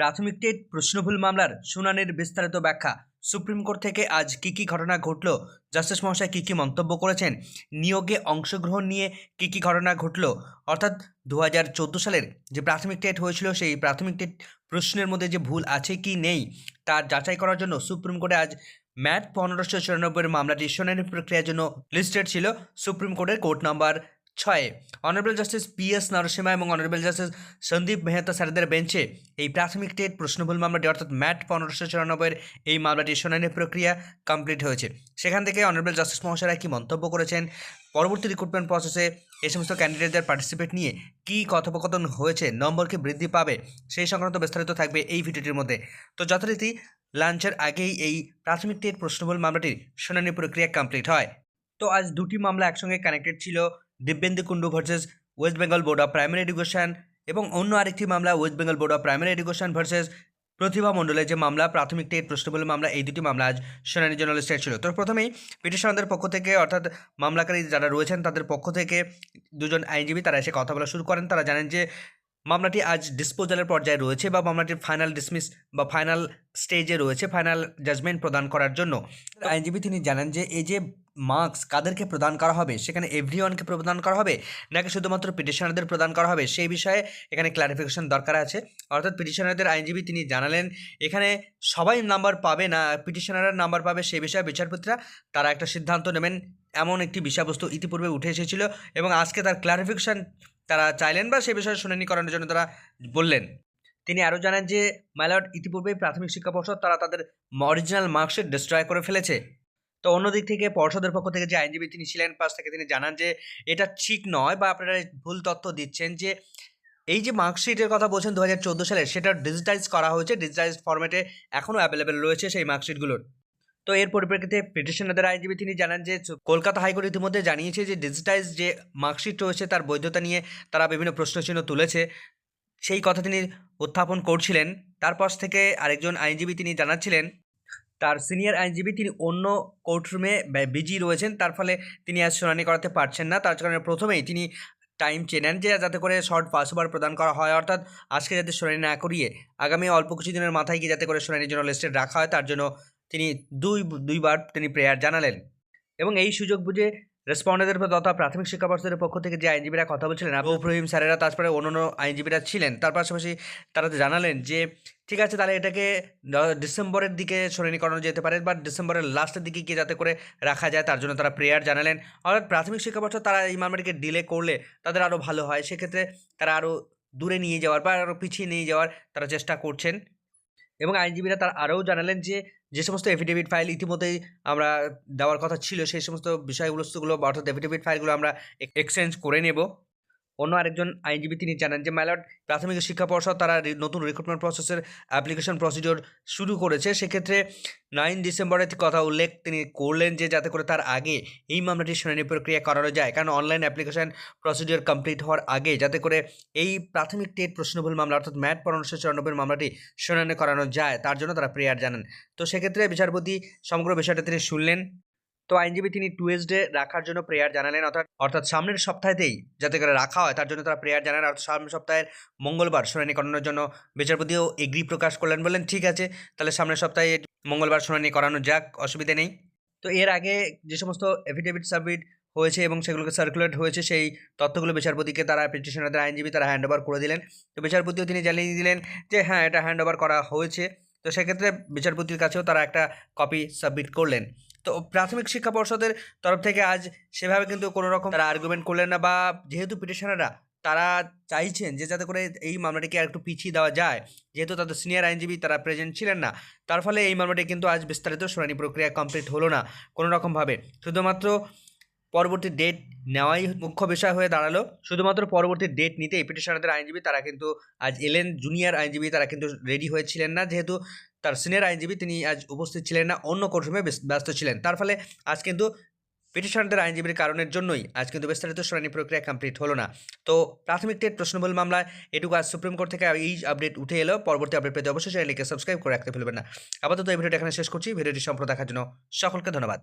প্রাথমিক টেট, প্রশ্নভুল মামলার শুনানির বিস্তারিত ব্যাখ্যা। সুপ্রিম কোর্ট থেকে আজ কী কী ঘটনা ঘটল? জাস্টিস মহাশয় কী কী মন্তব্য করেছেন? নিয়োগে অংশগ্রহণ নিয়ে কী কী ঘটনা ঘটল? অর্থাৎ দু হাজার চোদ্দ সালের যে প্রাথমিক টেট হয়েছিল, সেই প্রাথমিক টেট প্রশ্নের মধ্যে যে ভুল আছে কি নেই তার যাচাই করার জন্য সুপ্রিম কোর্টে আজ ম্যাট পনেরোশো চুরানব্বইয়ের মামলাটি শুনানি প্রক্রিয়ার জন্য লিস্টেড ছিল। সুপ্রিম কোর্টের কোর্ট নাম্বার ছয়ে honourable justice P S Narasimha এবং অনারেবল জাস্টিস সন্দীপ মেহতা স্যারদের বেঞ্চে এই প্রাথমিক টেট প্রশ্নভুল মামলাটি অর্থাৎ ম্যাট পনেরোশো চুরানব্বইয়ের এই মামলাটির শুনানি প্রক্রিয়া কমপ্লিট হয়েছে। সেখান থেকে অনারেবল জাস্টিস মহাশয়রা কী মন্তব্য করেছেন? পরবর্তী রিক্রুটমেন্ট প্রসেসে এই সমস্ত ক্যান্ডিডেটদের পার্টিসিপেট নিয়ে কী কথোপকথন হয়েছে? নম্বর কি বৃদ্ধি পাবে? সেই সংক্রান্ত বিস্তারিত থাকবে এই ভিডিওটির মধ্যে। তো যথারীতি লাঞ্চের আগেই এই প্রাথমিক টেট প্রশ্নভুল মামলাটির শুনানি প্রক্রিয়া কমপ্লিট হয়। তো আজ দুটি মামলা একসঙ্গে কানেক্টেড ছিল। Dibyendu Kundu versus West Bengal board of primary education এবং অন্য আরেকটি মামলা West Bengal board of primary education versus Pratibha মণ্ডলের যে মামলা, প্রাথমিক টেট প্রশ্নবল মামলা, এই দুটি মামলা আজ শুনানির জন্য লিস্টেড ছিল তো প্রথমেই পিটিশনারদের পক্ষ থেকে, অর্থাৎ মামলাকারী যারা রয়েছেন, তাদের পক্ষ থেকে দুজন আইনজীবী তারা এসে কথা বলা শুরু করেন। তারা জানেন যে মামলাটি আজ ডিসপোজালের পর্যায়ে রয়েছে বা মামলাটির ফাইনাল ডিসমিস বা ফাইনাল স্টেজে রয়েছে ফাইনাল জাজমেন্ট প্রদান করার জন্য। আইনজীবী তিনি জানেন যে, এই যে মার্কস কাদেরকে প্রদান করা হবে? সেখানে এভরিওয়ানকে প্রদান করা হবে? নাকি শুধুমাত্র পিটিশনারদের প্রদান করা হবে? সেই বিষয়ে এখানে ক্লারিফিকেশন দরকার আছে। অর্থাৎ পিটিশনারদের আইনজীবী তিনি জানালেন, এখানে সবাই নাম্বার পাবে না পিটিশনারের নাম্বার পাবে সেই বিষয়ে বিচারপতিরা, তারা একটা সিদ্ধান্ত নেবেন। এমন একটি বিষয়বস্তু ইতিপূর্বে উঠে এসেছিল এবং আজকে তার ক্লারিফিকেশন তারা চাইলেন বা সে বিষয়ে শুনানি করানোর জন্য তারা বললেন। তিনি আরও জানান যে মাইলট ইতিপূর্বেই প্রাথমিক শিক্ষা পর্ষদ তারা তাদের অরিজিনাল মার্কশিট ডিস্ট্রয় করে ফেলেছে। তো অন্যদিক থেকে পর্ষদের পক্ষ থেকে যে আইনজীবী তিনি ছিলেন, পাশ থেকে তিনি জানান যে এটা ঠিক নয় বা আপনারা ভুল তথ্য দিচ্ছেন যে এই যে মার্কশিটের কথা বলছেন দু হাজার চোদ্দ সালে, সেটা ডিজিটাইজ করা হয়েছে ডিজিটাইজ ফর্মেটে এখনও অ্যাভেলেবেল রয়েছে সেই মার্কশিটগুলোর। তো এর পরিপ্রেক্ষিতে পিটিশনারদের আইনজীবী তিনি জানান যে কলকাতা হাইকোর্ট ইতিমধ্যে জানিয়েছে যে ডিজিটাইজ যে মার্কশিট রয়েছে তার বৈধতা নিয়ে তারা বিভিন্ন প্রশ্নচিহ্ন তুলেছে, সেই কথা তিনি উত্থাপন করছিলেন। তার পাশ থেকে আরেকজন আইনজীবী তিনি জানাচ্ছিলেন তার সিনিয়র আইনজীবী তিনি অন্য কোর্টরুমে বিজি রয়েছেন তার ফলে তিনি আজ শুনানি করাতে পারছেন না। তার কারণে প্রথমেই তিনি টাইম চেয়ে নেন যে যাতে করে শর্ট পাসওভার প্রদান করা হয় অর্থাৎ আজকে যাতে শুনানি না করিয়ে আগামী অল্প কিছু দিনের মাথায় গিয়ে যাতে করে শুনানির জন্য লিস্টেড রাখা হয় তার জন্য তিনি দুই দুইবার তিনি প্রেয়ার জানালেন। এবং এই সুযোগ বুঝে রেসপন্ডেন্টের তথা প্রাথমিক শিক্ষা পর্ষদের পক্ষ থেকে যে আইনজীবীরা কথা বলছিলেন আবু রহিম স্যারেরা তারপরে অন্য অন্য আইনজীবীরা ছিলেন। তার পাশাপাশি তারা জানালেন যে ঠিক আছে, তাহলে এটাকে ডিসেম্বরের দিকে শুনানি করানো যেতে পারে বা ডিসেম্বরের লাস্টের দিকে গিয়ে যাতে করে রাখা যায়, তার জন্য তারা প্রেয়ার জানালেন। অর্থাৎ প্রাথমিক শিক্ষা পর্ষদ তারা এই মামলাটিকে ডিলে করলে তাদের আরও ভালো হয়, সেক্ষেত্রে তারা আরও দূরে নিয়ে যাওয়ার বা আরও পিছিয়ে নিয়ে যাওয়ার তারা চেষ্টা করছেন। এবং আইনজীবীরা তার আরও জানালেন যে যে সমস্ত এফিডেভিট ফাইল ইতিমধ্যেই আমরা দেওয়ার কথা ছিল, সেই সমস্ত বিষয়বস্তুগুলো অর্থাৎ এফিডেভিট ফাইলগুলো আমরা এক্সচেঞ্জ করে নেব। অন্য আরেকজন আইনজীবী তিনি জানান যে ম্যালট প্রাথমিক শিক্ষা পর্ষদ তারা নতুন রিক্রুটমেন্ট প্রসেসের অ্যাপ্লিকেশন প্রসিডিওর শুরু করেছে। সেক্ষেত্রে নাইন ডিসেম্বরের কথা উল্লেখ তিনি করলেন যে, যাতে করে তার আগে এই মামলাটি শুনানি প্রক্রিয়া করানো যায়। কারণ অনলাইন অ্যাপ্লিকেশন প্রসিডিওর কমপ্লিট হওয়ার আগে যাতে করে এই প্রাথমিক টেট প্রশ্নভুল মামলা অর্থাৎ ম্যাট পনেরোশো চুরানব্বই মামলাটি শুনানি করানো যায়, তার জন্য তারা প্রেয়ার জানান। তো সেক্ষেত্রে বিচারপতি সমগ্র বিষয়টা তিনি শুনলেন। তো আইনজীবী তিনি টুয়েসডে রাখার জন্য প্রেয়ার জানালেন, অর্থাৎ অর্থাৎ সামনের সপ্তাহেতেই যাতে করে রাখা হয়, তার জন্য তারা প্রেয়ার জানান অর্থাৎ সামনের সপ্তাহের মঙ্গলবার শুনানি করানোর জন্য বিচারপতিও এগ্রি প্রকাশ করলেন, বললেন, ঠিক আছে, তাহলে সামনের সপ্তাহে মঙ্গলবার শুনানি করানো যাক, অসুবিধা নেই। তো এর আগে যে সমস্ত এফিডেভিট সাবমিট হয়েছে এবং সেগুলোকে সার্কুলেট হয়েছে, সেই তথ্যগুলো বিচারপতিকে তারা পিটিশনারদের আইনজীবী তারা হ্যান্ড ওভার করে দিলেন। তো বিচারপতিও তিনি জানিয়ে দিলেন যে হ্যাঁ এটা হ্যান্ড ওভার করা হয়েছে। তো সেক্ষেত্রে বিচারপতির কাছেও তারা একটা কপি সাবমিট করলেন। তো প্রাথমিক শিক্ষা পর্ষদের তরফ থেকে আজ সেভাবে কিন্তু কোনো রকম তারা আর্গুমেন্ট করলেন না বা যেহেতু পিটিশনাররা তারা চাইছেন যে যাতে করে এই মামলাটিকে আর একটু পিছিয়ে দেওয়া যায়, যেহেতু তাদের সিনিয়র আইনজীবী তারা প্রেজেন্ট ছিলেন না, তার ফলে এই মামলাটি কিন্তু আজ বিস্তারিত শুনানি প্রক্রিয়া কমপ্লিট হলো না কোনো রকমভাবে শুধুমাত্র পরবর্তী ডেট নেওয়াই মুখ্য বিষয় হয়ে দাঁড়াল। শুধুমাত্র পরবর্তী ডেট নিতেই পিটিশনারদের আইনজীবী তারা কিন্তু আজ এলেন জুনিয়র আইনজীবী তারা কিন্তু রেডি হয়েছিলেন না, যেহেতু তার সিনিয়র আইনজীবী তিনি আজ উপস্থিত ছিলেন না, অন্য কোর্টরুমে ব্যস্ত ছিলেন। তার ফলে আজ কিন্তু পিটিশনারদের আইনজীবীর কারণের জন্যই আজ কিন্তু বিস্তারিত শুনানি প্রক্রিয়া কমপ্লিট হলো না। তো প্রাথমিক টেট প্রশ্নবল মামলায় এটুকু আজ সুপ্রিম কোর্ট থেকে এই আপডেট উঠে এলো। পরবর্তী আপডেট পেতে অবশ্যই চ্যানেলকে সাবস্ক্রাইব করে রাখতে ভুলবেন না। আপাতত এই ভিডিওটা এখানে শেষ করছি। ভিডিওটি সম্পূর্ণ দেখার জন্য সকলকে ধন্যবাদ।